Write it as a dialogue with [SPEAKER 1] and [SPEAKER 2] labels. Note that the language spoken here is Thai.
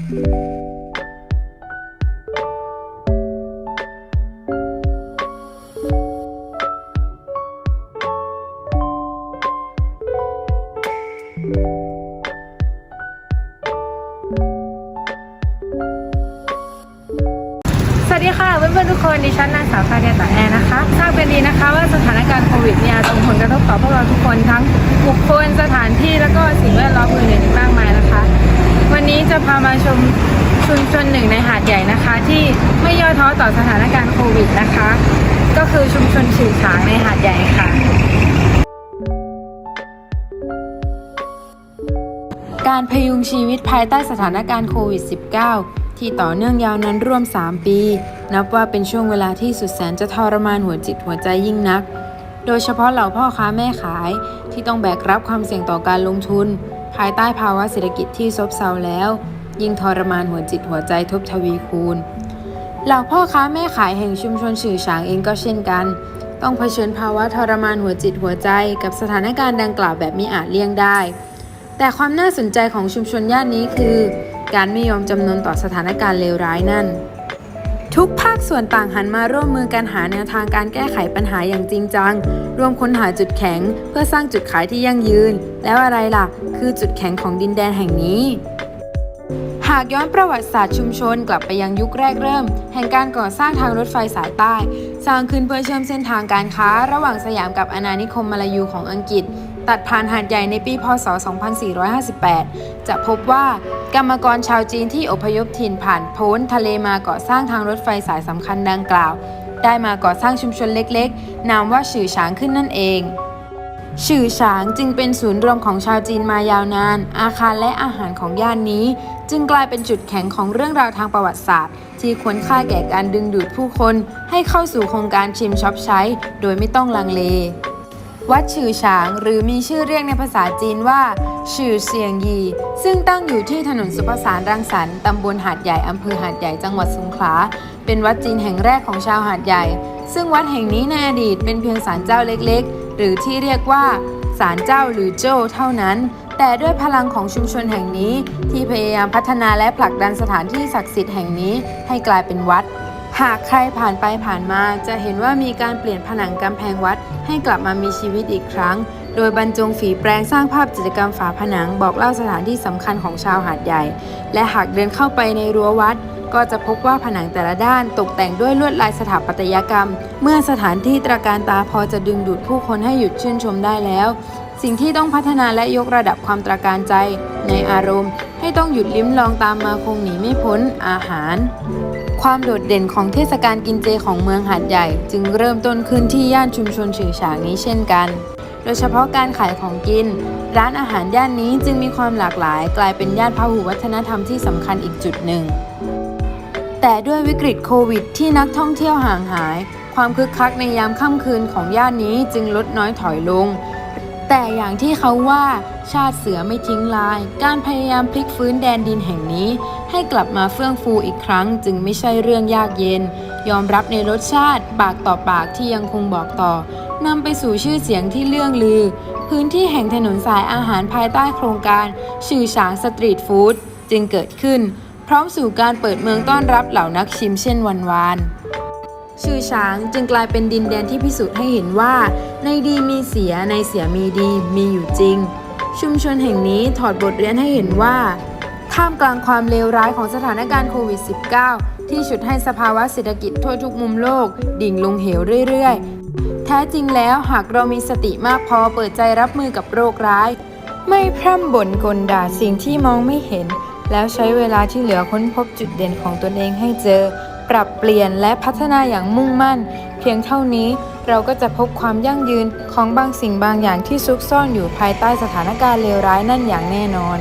[SPEAKER 1] สวัสดีค่ะเพื่อนๆทุกคนดิฉันนางสาวคาเดียตาแอร์นะคะทราบกันดีนะคะว่าสถานการณ์โควิดเนี่ยส่งผลกระทบต่อพวกเราทุกคนทั้งบุคคลสถานที่แล้วก็สิ่งแวดล้อมอื่นๆอีกมากมาย นี้จะพามาชมชุมชนหนึ่งในหาดใหญ่นะคะ ที่ไม่ย่อท้อต่อสถานการณ์โควิดนะคะ ก็คือชุมชนฉือฉางในหาดใหญ่ค่ะ การพยุงชีวิตภายใต้สถานการณ์โควิด -19 ที่ต่อเนื่องยาวนานร่วม 3 ปี นับว่าเป็นช่วงเวลาที่สุดแสนจะทรมานหัวจิตหัวใจยิ่งนัก โดยเฉพาะเหล่าพ่อค้าแม่ขายที่ต้องแบกรับความเสี่ยงต่อการลงทุน ภายใต้ภาวะเศรษฐกิจที่ซบเซาแล้ว ยิ่งทรมานหัวจิตหัวใจทบทวีคูณเหล่าพ่อค้าแม่ขายแห่งชุมชนฉือฉางเองก็เช่นกัน ต้องเผชิญภาวะทรมานหัวจิตหัวใจกับสถานการณ์ดังกล่าวแบบมิอาจเลี่ยงได้ แต่ความน่าสนใจของชุมชนย่านนี้คือ การไม่ยอมจำนนต่อสถานการณ์เลวร้ายนั่น ทุกภาคส่วนต่างหันมาร่วมมือกันหาแนวทางการแก้ไขปัญหาอย่างจริงจัง ร่วมค้นหาจุดแข็ง เพื่อสร้างจุดขายที่ยั่งยืน แล้วอะไรล่ะ คือจุดแข็งของดินแดนแห่งนี้ หากย้อนประวัติศาสตร์ชุมชนกลับไปยังยุคแรกเริ่ม แห่งการก่อสร้างทางรถไฟสายใต้ สร้างขึ้นเพื่อเชื่อมเส้นทางการค้า ระหว่างสยามกับอาณานิคมมาลายูของอังกฤษ ตัดผ่านหาดใหญ่ในปีพศ 2458 จะพบว่ากรรมกรชาวจีนที่อพยพถิ่นผ่านพ้นทะเลมาก่อสร้างทางรถไฟสายสำคัญดังกล่าว ได้มาก่อสร้างชุมชนเล็กๆ นามว่าฉือฉางขึ้นนั่นเองฉือฉางจึงเป็นศูนย์รวมของชาวจีนมายาวนาน อาคารและอาหารของย่านนี้ จึงกลายเป็นจุดแข็งของเรื่องราวทางประวัติศาสตร์ ที่ควรค่าแก่การดึงดูดผู้คน ให้เข้าสู่โครงการชิมช็อปใช้ โดยไม่ต้องลังเล วัดฉือฉางหรือมีชื่อเรียกในภาษาจีนว่าฉือเซียงยี ซึ่งตั้งอยู่ที่ถนนสุภสารรังสรรค์ตำบลหาดใหญ่อำเภอหาดใหญ่จังหวัดสงขลา เป็นวัดจีนแห่งแรกของชาวหาดใหญ่ ซึ่งวัดแห่งนี้ในอดีตเป็นเพียงศาลเจ้าเล็กๆ หรือที่เรียกว่าศาลเจ้าหรือโจ้เท่านั้น แต่ด้วยพลังของชุมชนแห่งนี้ ที่พยายามพัฒนาและผลักดันสถานที่ศักดิ์สิทธิ์แห่งนี้ให้กลายเป็นวัด หากใครผ่านไปผ่านมาจะเห็นว่ามีการเปลี่ยนผนังกำแพงวัดให้กลับมามีชีวิตอีกครั้ง โดยบรรจงฝีแปลงสร้างภาพจิตรกรรมฝาผนังบอกเล่าสถานที่สำคัญของชาวหาดใหญ่ และหากเดินเข้าไปในรั้ววัด ก็จะพบว่าผนังแต่ละด้านตกแต่งด้วยลวดลายสถาปัตยกรรม เมื่อสถานที่ตระการตาพอจะดึงดูดผู้คนให้หยุดชื่นชมได้แล้ว สิ่งที่ต้องพัฒนาและยกระดับความตระการใจในอารมณ์ ต้องหยุดลิ้มลองตามมาคงหนีไม่พ้นอาหาร ความโดดเด่นของเทศกาลกินเจของเมืองหาดใหญ่ จึงเริ่มต้นขึ้นที่ย่านชุมชนฉือฉางนี้เช่นกัน โดยเฉพาะการขายของกิน ร้านอาหารย่านนี้จึงมีความหลากหลาย กลายเป็นย่านพหุวัฒนธรรมที่สำคัญอีกจุดหนึ่ง แต่ด้วยวิกฤตโควิด ที่นักท่องเที่ยวห่างหาย ความคึกคักในยามค่ำคืนของย่านนี้จึงลดน้อยถอยลง แต่อย่างที่เขาว่าชาติเสือไม่ทิ้งลาย การพยายามพลิกฟื้นแดนดินแห่งนี้ ให้กลับมาเฟื่องฟูอีกครั้ง จึงไม่ใช่เรื่องยากเย็น ยอมรับในรสชาติปากต่อปากที่ยังคงบอกต่อนำไปสู่ชื่อเสียงที่เลื่องลือ พื้นที่แห่งถนนสายอาหารภายใต้โครงการ ชื่อฉางสตรีทฟู้ดจึงเกิดขึ้น พร้อมสู่การเปิดเมืองต้อนรับเหล่านักชิมเช่นวันวานชื่อช้างจึงกลายเป็นดินแดนที่พิสูจน์ให้เห็นว่า ในดีมีเสียในเสียมีดีมีอยู่จริง ชุมชนแห่งนี้ถอดบทเรียนให้เห็นว่า ท่ามกลางความเลวร้ายของสถานการณ์โควิด -19 ที่ฉุดให้สภาวะเศรษฐกิจทั่วทุกมุมโลก ดิ่งลงเหวเรื่อยๆ แท้จริงแล้วหากเรามีสติมากพอเปิดใจรับมือกับโรคร้าย ไม่พร่ำบ่นกลด่าสิ่งที่มองไม่เห็น แล้วใช้เวลาที่เหลือค้นพบจุดเด่นของตนเองให้เจอ ปรับเปลี่ยนและพัฒนาอย่างมุ่งมั่น เพียงเท่านี้ เราก็จะพบความยั่งยืนของบางสิ่งบางอย่างที่ซุกซ่อนอยู่ภายใต้สถานการณ์เลวร้ายนั่นอย่างแน่นอน